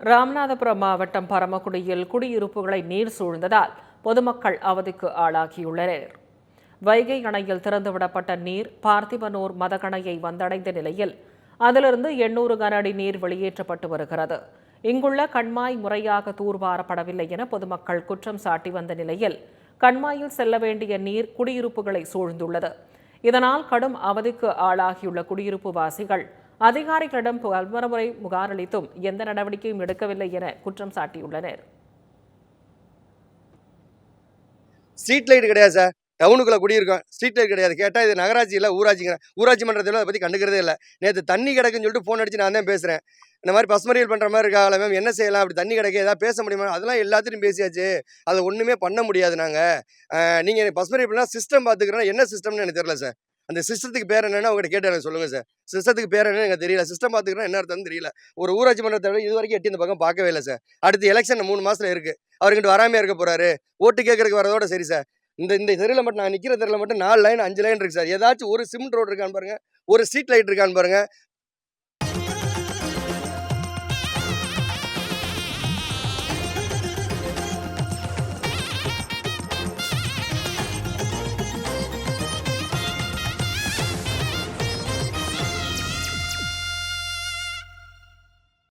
ராமநாதபுரம் மாவட்டம் பரமக்குடியில் குடியிருப்புகளை நீர் சூழ்ந்ததால் பொதுமக்கள் அவதிக்கு ஆளாகியுள்ளனர். வைகை அணையில் திறந்துவிடப்பட்ட நீர் பார்த்திபனூர் மதகணையை வந்தடைந்த நிலையில் அதிலிருந்து எண்ணூறு கன அடி நீர் வெளியேற்றப்பட்டு வருகிறது. இங்குள்ள கண்மாய் முறையாக தூர்வாரப்படவில்லை என பொதுமக்கள் குற்றம் சாட்டி வந்த நிலையில் கண்மாயில் செல்ல வேண்டிய நீர் குடியிருப்புகளை சூழ்ந்துள்ளது. இதனால் கடும் அவதிக்கு ஆளாகியுள்ள குடியிருப்பு வாசிகள் அதிகாரிகளிடம் பலமுறை முறை புகாரளித்தும் எந்த நடவடிக்கையும் எடுக்கவில்லை என குற்றம் சாட்டியுள்ளனர். ஸ்ட்ரீட் லைட் கிடையாது சார் டவுனுக்குள்ள குடியிருக்கோம். ஸ்ட்ரீட் லைட் கிடையாது. கேட்டால் இது நகராட்சி இல்லை ஊராட்சிங்க ஊராட்சி மன்றத்தில் அதை பற்றி கண்டுக்கிறதே இல்லை. நேற்று தண்ணி கிடக்குன்னு சொல்லிட்டு ஃபோன் அடிச்சு நான் தான் பேசுகிறேன் இந்த மாதிரி பசுமறியல் பண்ணுற மாதிரி இருக்காங்களே மேம் என்ன செய்யலாம்? அப்படி தண்ணி கிடைக்க ஏதாவது பேச முடியுமா? அதெல்லாம் எல்லாத்திலையும் பேசியாச்சு. அதை ஒன்றுமே பண்ண முடியாது நாங்கள் நீங்கள் பசுமறியல் பண்ணால் சிஸ்டம் பார்த்துக்கிறோன்னா என்ன சிஸ்டம்னு எனக்கு தெரியல சார் அந்த சிஸ்டத்துக்கு பேர் என்னன்னு அவங்ககிட்ட கேட்டு எனக்கு சொல்லுங்கள் சார். சிஸ்டத்துக்கு பேர் என்னன்னு எனக்கு தெரியல. சிஸ்டம் பார்த்துக்கிறோம் என்ன அர்த்தம்னு தெரியல. ஒரு ஊராட்சி மன்றத்தை விட இது வரைக்கும் எட்டி இந்த பக்கம் பார்க்கவே இல்லை சார். அடுத்து எலெக்ஷன் மூணு மாசத்துல இருக்கு. அவர்கிட்ட வராமே இருக்க போறாரு. ஓட்டு கேட்கறதுக்கு வரதோட சரி சார். இந்த இந்த தெருவில் மட்டும் நான் நிற்கிற தெருவில் மட்டும் நாலு லைன் அஞ்சு லைன் இருக்கு சார். ஏதாச்சும் ஒரு சிமெண்ட் ரோடு இருக்கான்னு பாருங்க. ஒரு ஸ்ட்ரீட் லைட் இருக்கான்னு பாருங்க.